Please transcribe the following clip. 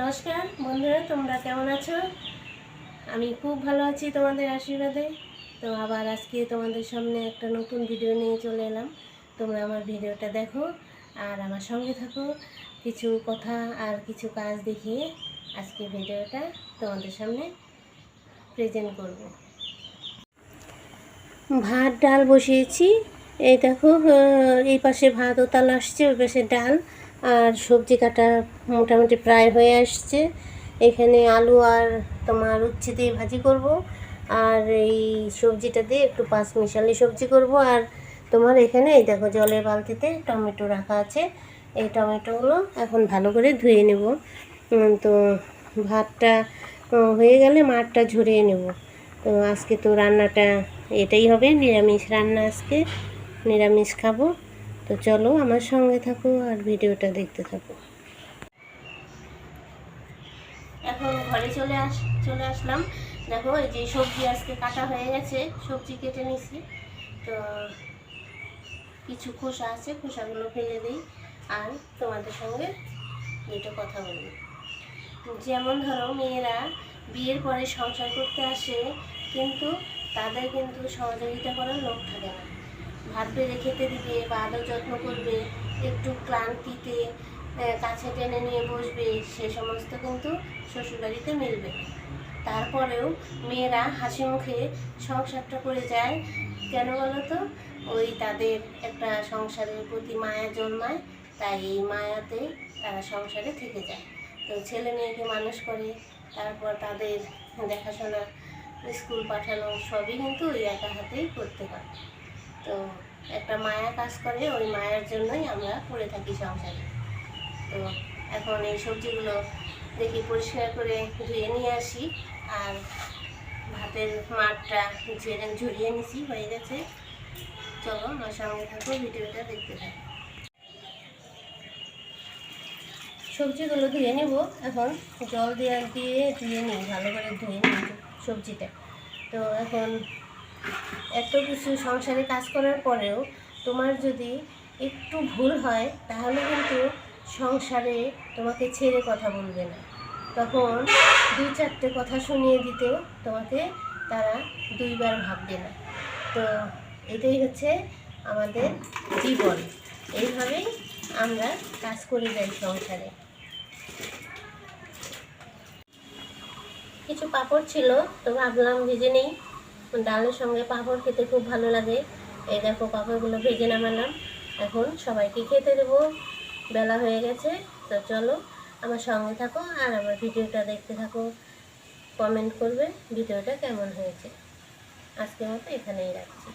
নমস্কার, বন্ধুরা, তোমরা কেমন আছো? আমি খুব ভালো আছি তোমাদের আশীর্বাদে। তো আবার আজকে তোমাদের সামনে একটা নতুন ভিডিও নিয়ে চলে এলাম। তোমরা আমার ভিডিওটা দেখো আর আমার সঙ্গে থাকো। কিছু কথা আর কিছু কাজ দেখিয়ে আজকে ভিডিওটা তোমাদের সামনে প্রেজেন্ট করব। ভাত, ডাল বসিয়েছি। এই দেখো এই পাশে ভাত ওতাল আসছে, ওই পাশে ডাল। আর সবজি কাটা মোটামুটি প্রায় হয়ে আসছে। এখানে আলু আর তোমার উচ্ছে দিয়ে ভাজি করব। আর এই সবজিটা দিয়ে একটু পাঁচ মিশালি সবজি করব। আর তোমার এখানে এই দেখো জলের বালতিতে টমেটো রাখা আছে। এই টমেটোগুলো এখন ভালো করে ধুয়ে নেব। তো ভাতটা হয়ে গেলে মাঠটা ঝরিয়ে নেব। তো আজকে তো রান্নাটা এটাই হবে, নিরামিষ রান্না আজকে। নিরামিষ খাব। তো চলো আমার সঙ্গে থাকো আর ভিডিওটা দেখতে থাকো। এখন ঘরে চলে আস, চলে আসলাম। দেখো এই যে সবজি আজকে কাটা হয়ে গেছে, সবজি কেটে নিছি তো কিছু খোসা আছে, খোসাগুলো ফেলে দিই আর তোমাদের সঙ্গে দুটো কথা বলি। যেমন ধরো মেয়েরা বিয়ের পরে সংসার করতে আসে, কিন্তু তাদের কিন্তু সহযোগিতা করার লোক থাকে না। ভাত বেড়ে খেতে দিবে বা আদর যত্ন করবে, একটু ক্লান্তিতে কাছে টেনে নিয়ে বসবে, সে সমস্ত কিন্তু শ্বশুরবাড়িতে মিলবে। তারপরেও মেয়েরা হাসি মুখে সংসারটা করে যায়। কেন বলো তো ওই তাদের একটা সংসারের প্রতি মায়া জন্মায়, তাই এই মায়াতে তারা সংসারে থেকে যায়। তো ছেলে মেয়েকে মানুষ করে, তারপর তাদের দেখাশোনা, স্কুল পাঠানো, সবই কিন্তু ওই একা হাতেই করতে হয় তো একটা মায়া কাজ করে, ওই মায়ার জন্যই আমরা করে থাকি সংসারে। তো এখন এই সবজিগুলো দেখি পরিষ্কার করে ধুয়ে নিয়ে আসি, আর ভাতের মাঠটা ঝেড়ে ঝরিয়ে নিছি, হয়ে গেছে। চলো আমার সঙ্গে থাকো, ভিডিওটা দেখতে থাকো। সবজিগুলো ধুয়ে নেব, এখন জল দিয়ে দিয়ে ধুয়ে নিই, ভালো করে ধুয়ে নিই সবজিটা। তো এখন এত কিছু সংসারে কাজ করার পরেও তোমার যদি একটু ভুল হয়, তাহলে কিন্তু সংসারে তোমাকে ছেড়ে কথা বলবে না। তখন দুই চারটে কথা শুনিয়ে দিতেও তোমাকে তারা দুইবার ভাববে না। তো এটাই হচ্ছে আমাদের জীবন। এইভাবেই আমরা কাজ করে যাই সংসারে। কিছু পাঁপড় ছিল, তো ভাবলাম ভেজে নেই। ডালের সঙ্গে পাঁপড় খেতে খুব ভালো লাগে। এই দেখো পাঁপড়গুলো ভেজে নামালাম। এখন সবাইকে খেতে দেবো। বেলা হয়ে গেছে, তো চলো আমার সঙ্গে থাকো আর আমার ভিডিওটা দেখতে থাকো। কমেন্ট করবে ভিডিওটা কেমন হয়েছে। আজকের মতো এখানেই রাখছি।